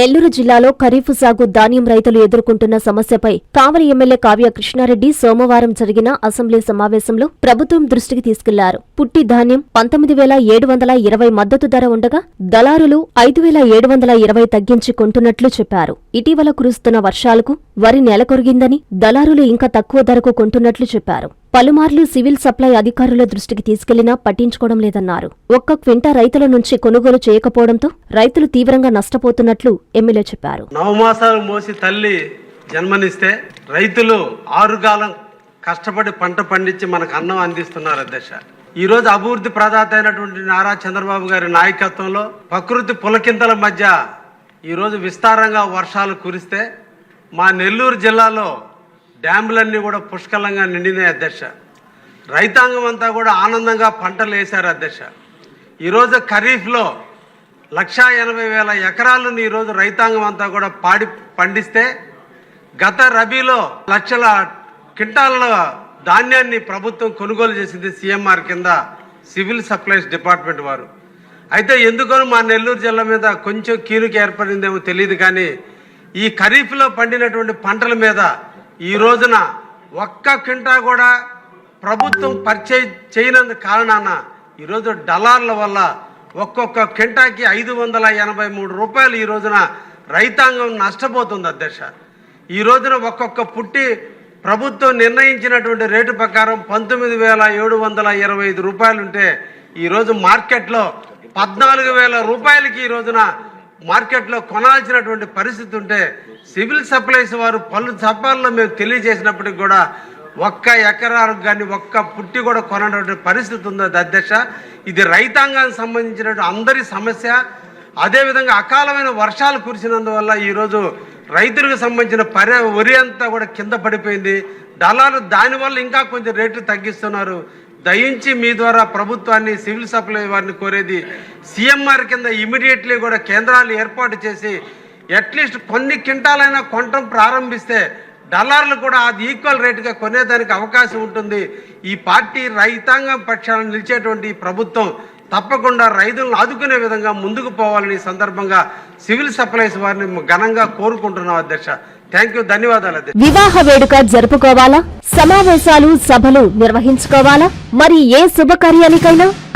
నెల్లూరు జిల్లాలో ఖరీఫ్ సాగు ధాన్యం రైతులు ఎదుర్కొంటున్న సమస్యపై కావలి ఎమ్మెల్యే కావ్య కృష్ణారెడ్డి సోమవారం జరిగిన అసెంబ్లీ సమావేశంలో ప్రభుత్వం దృష్టికి తీసుకెళ్ళారు. పుట్టి ధాన్యం పంతొమ్మిది వేల ఏడు వందల ఇరవై మద్దతు ధర ఉండగా దళారులు ఐదు వేల ఏడు వందల ఇరవై తగ్గించి కొంటున్నట్లు చెప్పారు. ఇటీవల కురుస్తున్న వర్షాలకు వరి నెలకొరిగిందని దళారులు ఇంకా తక్కువ ధరకు కొంటున్నట్లు చెప్పారు. పలుమార్లు సివిల్ సప్లై అధికారుల దృష్టికి తీసుకెళ్ళినా పట్టించుకోవడం లేదన్నారు. ఒక్క క్వింటా రైతుల నుంచి కొనుగోలు చేయకపోవడంతో రైతులు తీవ్రంగా నష్టపోతున్నట్లు ఎమ్మెల్యే చెప్పారు. నవమాసాలు మోసి తల్లి జన్మనిస్తే రైతులు ఆరుగాలం కష్టపడి పంట పండించి మనకు అన్నం అందిస్తున్నారు అధ్యక్ష. ఈ రోజు అభివృద్ధి ప్రదాత అయినటువంటి నారా చంద్రబాబు గారి నాయకత్వంలో ప్రకృతి పులకింతల మధ్య ఈరోజు విస్తారంగా వర్షాలు కురిస్తే మా నెల్లూరు జిల్లాలో డ్యాములన్నీ కూడా పుష్కలంగా నిండినాయి అధ్యక్ష. రైతాంగం అంతా కూడా ఆనందంగా పంటలు వేశారు అధ్యక్ష. ఈరోజు ఖరీఫ్లో లక్షా ఎనభై వేల ఎకరాలను ఈరోజు రైతాంగం అంతా కూడా పాడి పండిస్తే గత రబీలో లక్షల క్వింటాల ధాన్యాన్ని ప్రభుత్వం కొనుగోలు చేసింది సీఎంఆర్ కింద సివిల్ సప్లైస్ డిపార్ట్మెంట్ వారు. అయితే ఎందుకనో మా నెల్లూరు జిల్లా మీద కొంచెం కీలుకి ఏర్పడిందేమో తెలియదు కానీ ఈ ఖరీఫ్లో పండినటువంటి పంటల మీద ఈ రోజున ఒక్క క్వింటా కూడా ప్రభుత్వం పరిచయం చేయనందు కారణాన ఈరోజు డలార్ల వల్ల ఒక్కొక్క క్వింటాకి ఐదు వందల ఎనభై మూడు రూపాయలు ఈ రోజున రైతాంగం నష్టపోతుంది అధ్యక్ష. ఈ రోజున ఒక్కొక్క పుట్టి ప్రభుత్వం నిర్ణయించినటువంటి రేటు ప్రకారం పంతొమ్మిది వేల ఏడు వందల ఇరవై ఐదు రూపాయలుంటే ఈరోజు మార్కెట్లో పద్నాలుగు వేల రూపాయలకి ఈ రోజున మార్కెట్లో కొనాల్సినటువంటి పరిస్థితి ఉంటే సివిల్ సప్లైస్ వారు పలు సభల్లో మేము తెలియజేసినప్పటికి కూడా ఒక్క ఎకరాలకు కానీ ఒక్క పుట్టి కూడా కొనటువంటి పరిస్థితి ఉంది అధ్యక్ష. ఇది రైతాంగానికి సంబంధించినటువంటి అందరి సమస్య. అదేవిధంగా అకాలమైన వర్షాలు కురిసినందువల్ల ఈరోజు రైతులకు సంబంధించిన పరి వరి అంతా కూడా కింద పడిపోయింది. దళాలు దానివల్ల ఇంకా కొంచెం రేట్లు తగ్గిస్తున్నారు. దయించి మీ ద్వారా ప్రభుత్వాన్ని సివిల్ సప్లై వారిని కోరేది సీఎంఆర్ కింద ఇమీడియట్లీ కూడా కేంద్రాలు ఏర్పాటు చేసి అట్లీస్ట్ కొన్ని క్వింటాలైనా కొనటం ప్రారంభిస్తే డాలర్లు కూడా అది ఈక్వల్ రేటుగా కొనేదానికి అవకాశం ఉంటుంది. ఈ పార్టీ రైతాంగం పక్షాన నిలిచేటువంటి ప్రభుత్వం తప్పకుండా రైతులను ఆదుకునే విధంగా ముందుకు పోవాలని సందర్భంగా సివిల్ సప్లైస్ వారిని ఘనంగా కోరుకుంటున్నాం అధ్యక్ష. థ్యాంక్ యూ ధన్యవాదాలు వివాహ వేడుక జరుపుకోవాలా? సమావేశాలు సభలు నిర్వహించుకోవాలా? మరి ఏ శుభకార్యానికైనా